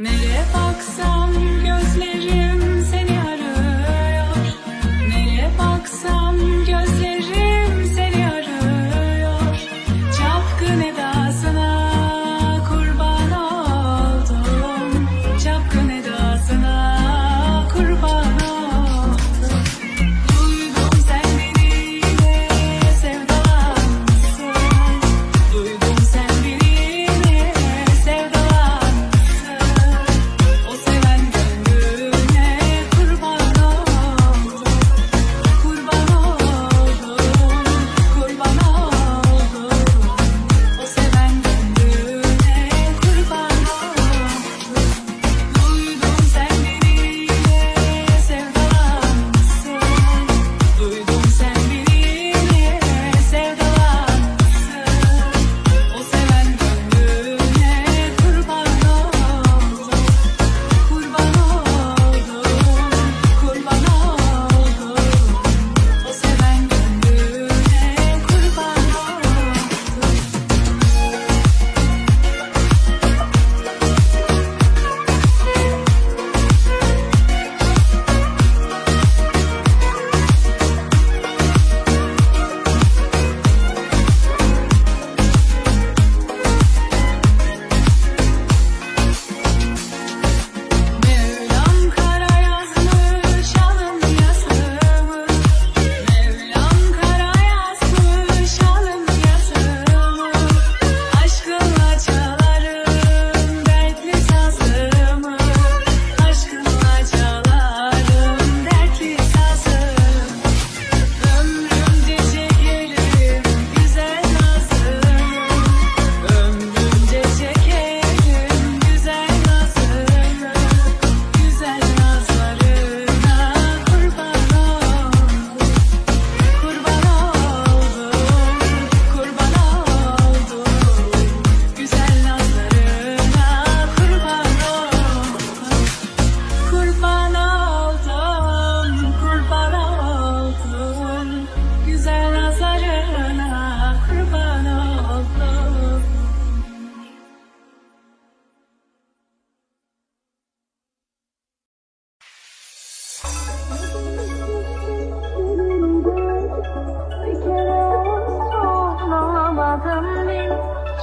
Nereye baksam gözlerim seni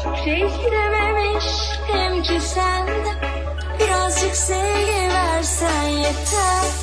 Beklememiştim şey ki sen de Birazcık sevgi versen yeter.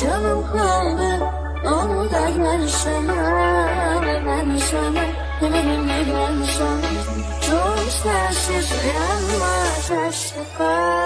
Canım kaldı onu da görsene Ben sana benimle görsene Çok sensiz yanma taşlıklar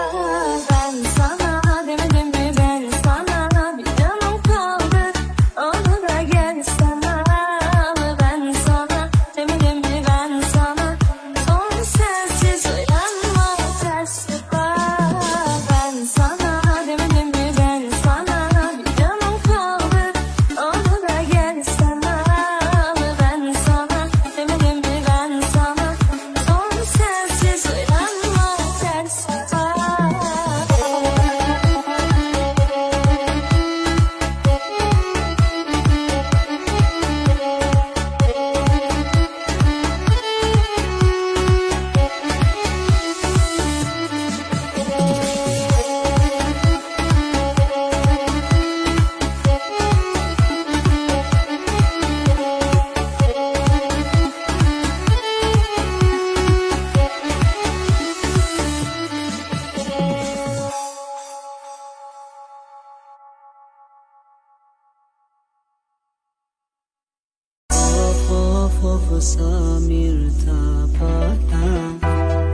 sa mirë ta pata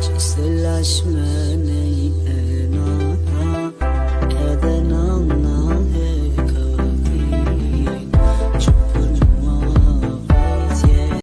Që se lash me ne